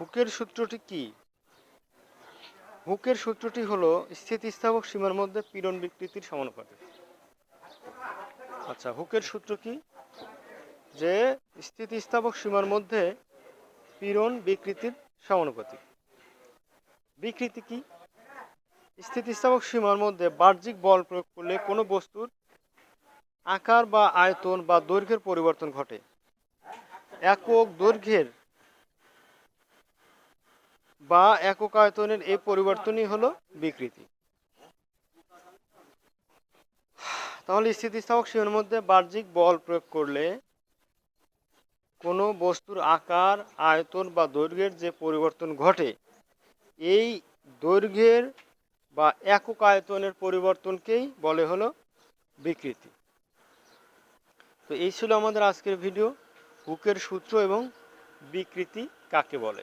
হুকের সূত্রটি কি? হুকের সূত্রটি হলো স্থিতিস্থাপক সীমার মধ্যে পীড়ন বিকৃতির সমানুপাতিক। আচ্ছা হুকের সূত্র কি? যে স্থিতিস্থাপক সীমার মধ্যে পীড়ন বিকৃতির সমানুপাতিক। বিকৃতি কি? স্থিতিস্থাপক সীমার মধ্যে বাহ্যিক বল প্রয়োগ করলে কোনো বস্তুর আকার বা আয়তন বা দৈর্ঘ্যের পরিবর্তন ঘটে। একক দৈর্ঘ্যের বা একক আয়তনের এই পরিবর্তনই হলো বিকৃতি। তাহলে স্থিতিস্থাপক সীমার মধ্যে বাহ্যিক বল প্রয়োগ করলে কোনো বস্তুর আকার, আয়তন বা দৈর্ঘ্যের যে পরিবর্তন ঘটে, এই দৈর্ঘ্যের বা একক আয়তনের পরিবর্তনকেই বলে হলো বিকৃতি। তো এই ছিল আমাদের আজকের ভিডিও, হুকের সূত্র এবং বিকৃতি কাকে বলে?